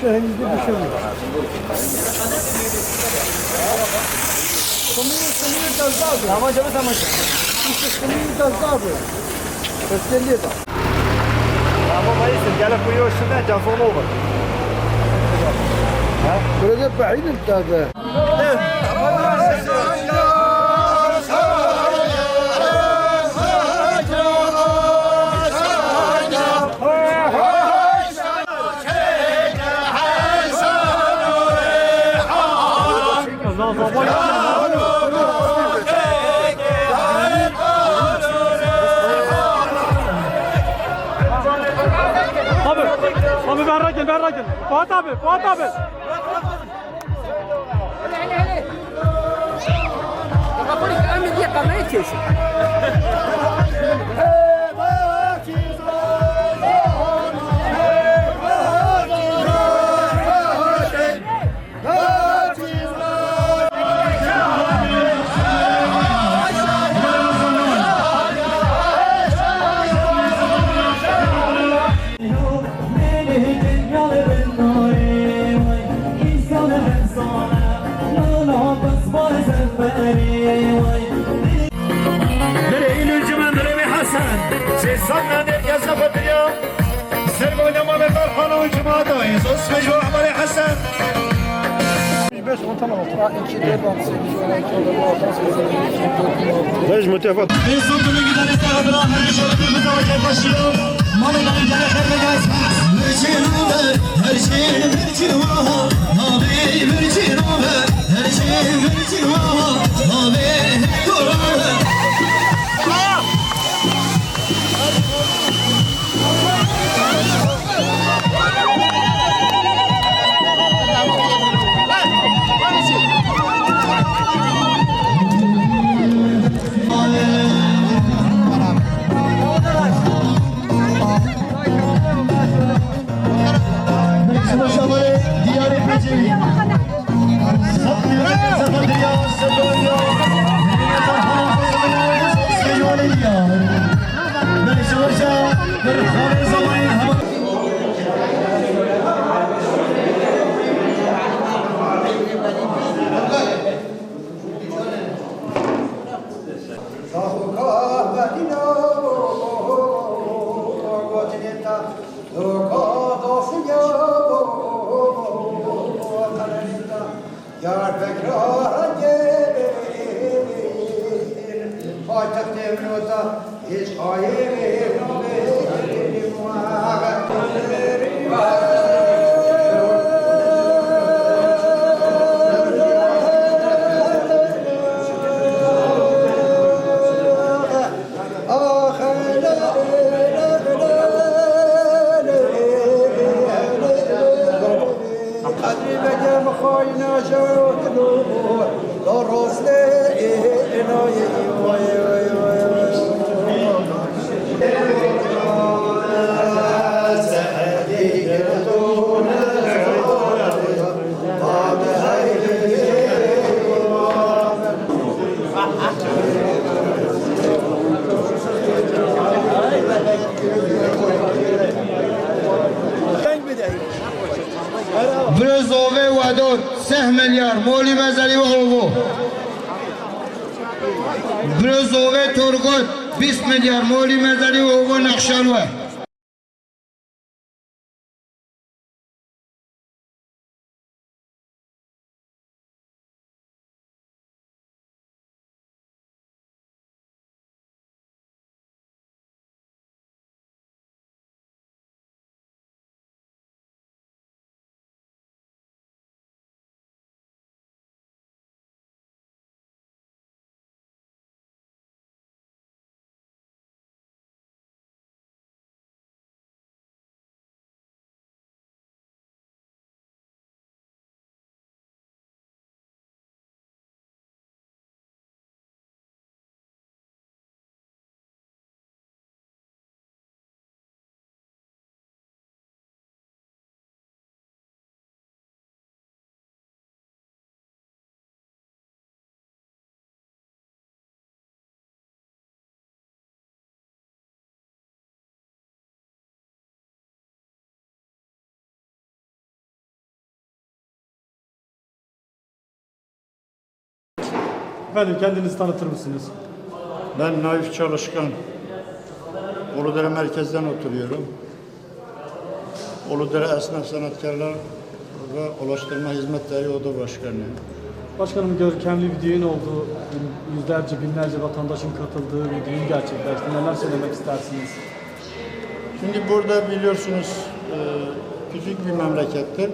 Şöyle yüzde düşürmüş. Komiyi komiyi tazdadı. Tamam canım tamam canım. İşte komiyi tazdadı. Öfkeliye bak. Ama bayısın gelip uyuyorsun da telefonu olur. Ha? Burada bahane tazdadı. baba. Abi, abi berrak gel, berrak gel. Fuat abi, Fuat abi. Hadi hadi hadi. Kapalı, kamen diye kamen çeşit. Hasan Sessanla dergaz kapatıyor Sergo oynama ve Darhan'a ucuma dayız Osmeci Ahmali Hasan 5 10 tamam. 2 4 6 8 12 13 14 Lej mutefat Bir sonunu giden isterdim Her şey bir savaşa başlıyor Malıların gereklerine gelsin. Mürçin Her şey mürçin olur Abi Her şey mürçin olur Abi ele, é برزوه و دور سه میلیارد مولی مزلی و هوو برزوه ترگوت 20 میلیارد مولی مزلی و هوو Efendim kendinizi tanıtır mısınız? Ben Naif Çalışkan. Uludere merkezden oturuyorum. Uludere Esnaf Sanatkarlar ve Ulaştırma Hizmetleri Oda Başkanıyım. Başkanım görkemli bir düğün oldu. Yüzlerce, binlerce vatandaşın katıldığı bir düğün gerçekleşti. Neler söylemek istersiniz? Şimdi burada biliyorsunuz e, küçük bir memlekettir.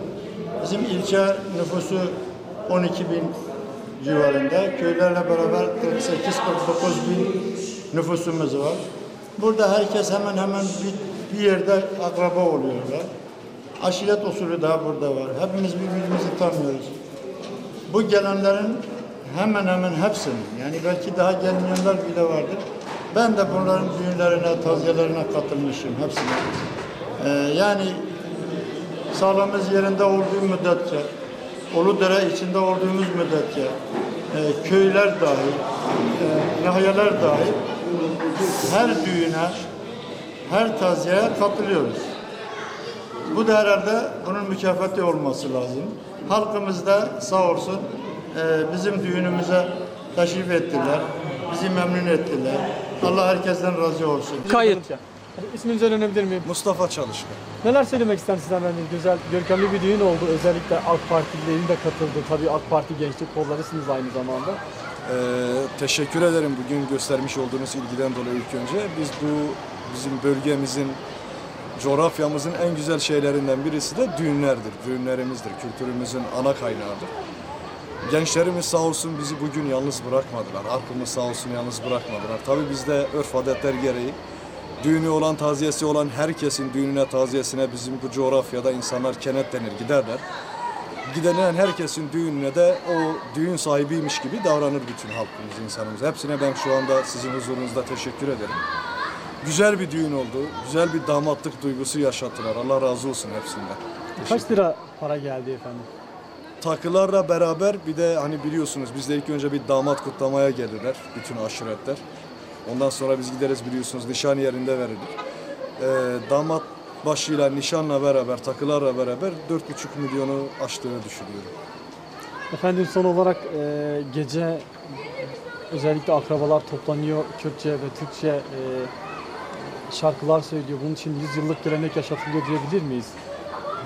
Bizim ilçe nüfusu 12 bin civarında. Köylerle beraber 48-49 bin nüfusumuz var. Burada herkes hemen hemen bir, bir yerde akraba oluyorlar. Aşiret usulü daha burada var. Hepimiz birbirimizi tanıyoruz. Bu gelenlerin hemen hemen hepsinin, yani belki daha gelmeyenler bile vardır. Ben de bunların düğünlerine, taziyelerine katılmışım hepsine. Ee, yani sağlığımız yerinde olduğu müddetçe, Uludere içinde olduğumuz müddetçe, e, köyler dahil, e, nahiyeler dahil her düğüne, her taziyeye katılıyoruz. Bu da herhalde bunun mükafatı olması lazım. Halkımız da sağ olsun e, bizim düğünümüze teşrif ettiler. Bizi memnun ettiler. Allah herkesten razı olsun. Kayıt. İsminizi öğrenebilir miyim? Mustafa Çalışkan. Neler söylemek istersiniz efendim? Güzel, görkemli bir düğün oldu. Özellikle AK Partililerin de katıldı. Tabii AK Parti gençlik kollarısınız aynı zamanda. Ee, teşekkür ederim bugün göstermiş olduğunuz ilgiden dolayı ilk önce. Biz bu bizim bölgemizin, coğrafyamızın en güzel şeylerinden birisi de düğünlerdir. Düğünlerimizdir, kültürümüzün ana kaynağıdır. Gençlerimiz sağ olsun bizi bugün yalnız bırakmadılar. Halkımız sağ olsun yalnız bırakmadılar. Tabii bizde örf adetler gereği düğünü olan, taziyesi olan herkesin düğününe, taziyesine bizim bu coğrafyada insanlar kenetlenir, giderler. Gidenen herkesin düğününe de o düğün sahibiymiş gibi davranır bütün halkımız, insanımız. Hepsine ben şu anda sizin huzurunuzda teşekkür ederim. Güzel bir düğün oldu. Güzel bir damatlık duygusu yaşattılar. Allah razı olsun hepsinden. Kaç lira para geldi efendim? Takılarla beraber bir de hani biliyorsunuz biz de ilk önce bir damat kutlamaya gelirler bütün aşiretler. Ondan sonra biz gideriz biliyorsunuz nişan yerinde verilir. Ee, damat başıyla nişanla beraber takılarla beraber 4,5 milyonu aştığını düşünüyorum. Efendim son olarak e, gece özellikle akrabalar toplanıyor. Kürtçe ve Türkçe e, şarkılar söylüyor. Bunun için 100 yıllık gelenek yaşatılıyor diyebilir miyiz?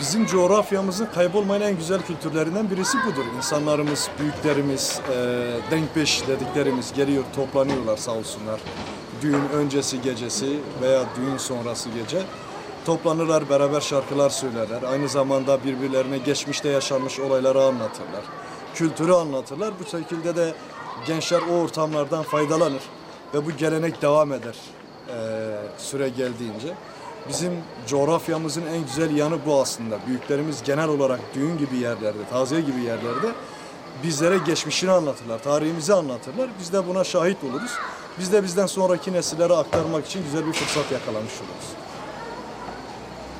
Bizim coğrafyamızın kaybolmayan en güzel kültürlerinden birisi budur. İnsanlarımız, büyüklerimiz, e, denkbeş dediklerimiz geliyor, toplanıyorlar sağ olsunlar. Düğün öncesi gecesi veya düğün sonrası gece toplanırlar, beraber şarkılar söylerler. Aynı zamanda birbirlerine geçmişte yaşanmış olayları anlatırlar. Kültürü anlatırlar. Bu şekilde de gençler o ortamlardan faydalanır ve bu gelenek devam eder e, süre geldiğince. Bizim coğrafyamızın en güzel yanı bu aslında. Büyüklerimiz genel olarak düğün gibi yerlerde, taziye gibi yerlerde bizlere geçmişini anlatırlar, tarihimizi anlatırlar. Biz de buna şahit oluruz. Biz de bizden sonraki nesillere aktarmak için güzel bir fırsat yakalamış oluruz.